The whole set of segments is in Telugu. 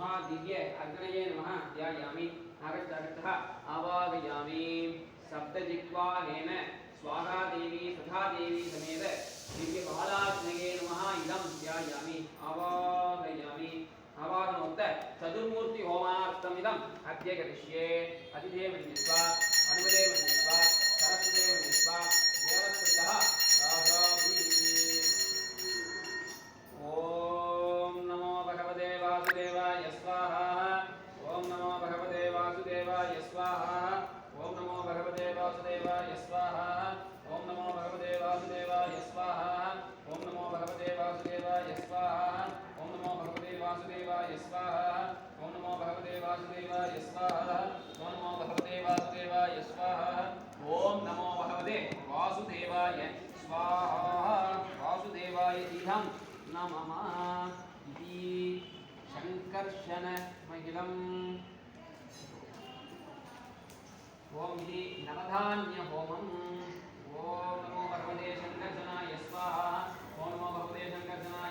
महादिव्य अग्नये नमः, ध्यायामि नागच्छागच्छः आवाहयामि सप्तजिह्वानेन तथा देवी समेत दिव्यबालाग्नये नमः इदं ध्यायामि आवाहयामि आवाहनोक्त चतुर्मूर्ति होमार्थमिदम् अद्य करिष्ये अतिदेव मन्यस्व अनुदेव मन्यस्व सरस्वदेव मन्यस्व देवस्पतिः ॐ नमो भगवते वासुदेवाय स्वाहा नमः इति शङ्कर्षणमहिलम्। ॐ इति नवधान्यहोमम्। ॐ नमो भगवते शङ्कर्षणाय स्वाहा। ॐ नमो भगवते शङ्कर्षणाय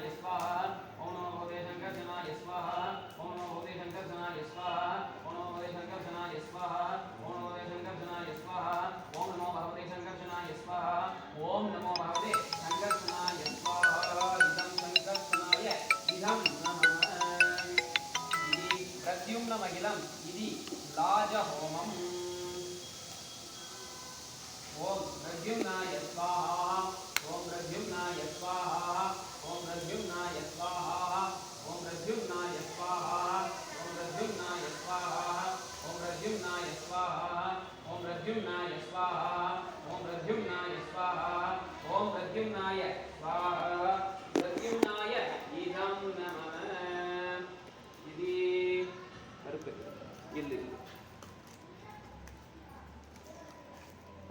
హోమం ఓం ప్రద్యుమ్నాయ స్వాహ ఓం ప్రద్యుమ్నాయ స్వాహ ఓం ప్రద్యుమ్నాయ స్వాహ ఓం ప్రద్యుమ్నాయ స్వాహ ఓం ప్రద్యుమ్నాయ స్వాహ ఓం ప్రద్యుమ్నాయ స్వాహ ఓం ప్రద్యుమ్నాయ స్వాహ ఓం ప్రద్యుమ్నాయ స్వాహ ఓం ప్రద్యుమ్నాయ స్వాహ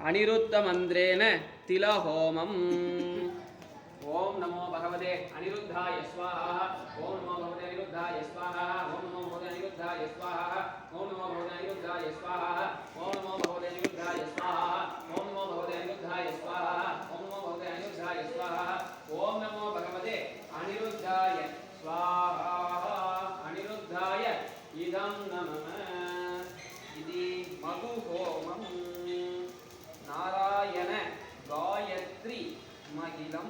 అనిరుద్ధ మంద్రేణ తిల హోమం ఓం నమో భగవతే అనిరుద్ధాయ స్వాహ. ఓం నమో భగవతే అనిరుద్ధాయ స్వాహ. ఓం నమో భగవతే అనిరుద్ధాయ స్వాహ. ఓం నమో భగవతే అనిరుద్ధాయ స్వాహ. ఓం నమో భగవతే అనిరుద్ధాయ స్వాహ. ఓం నమో భగవతే అనిరుద్ధాయ స్వాహ. ఓం నమో భగవతే అనిరుద్ధాయ స్వాహ. ఓం నమో দিলাম।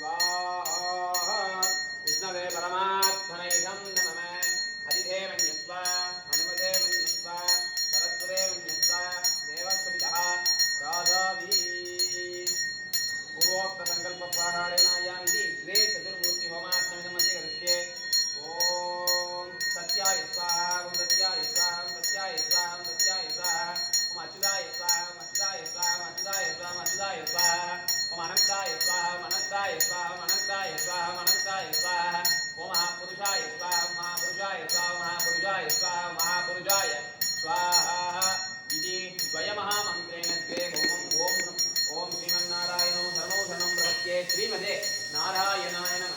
Wow. स्वाहा मनसाय स्वाहा मनसाय स्वाहा ओ महापुरुषाय स्वाहा महापुरुषाय स्वाहा महापुरुषाय स्वाहा महापुरुषाय स्वाहा इति द्वयमहामन्त्रेण द्वे ओम ओम ओम श्रीमन्नारायणो सर्वोधनं प्रपत्ये श्रीमते नारायणाय नमः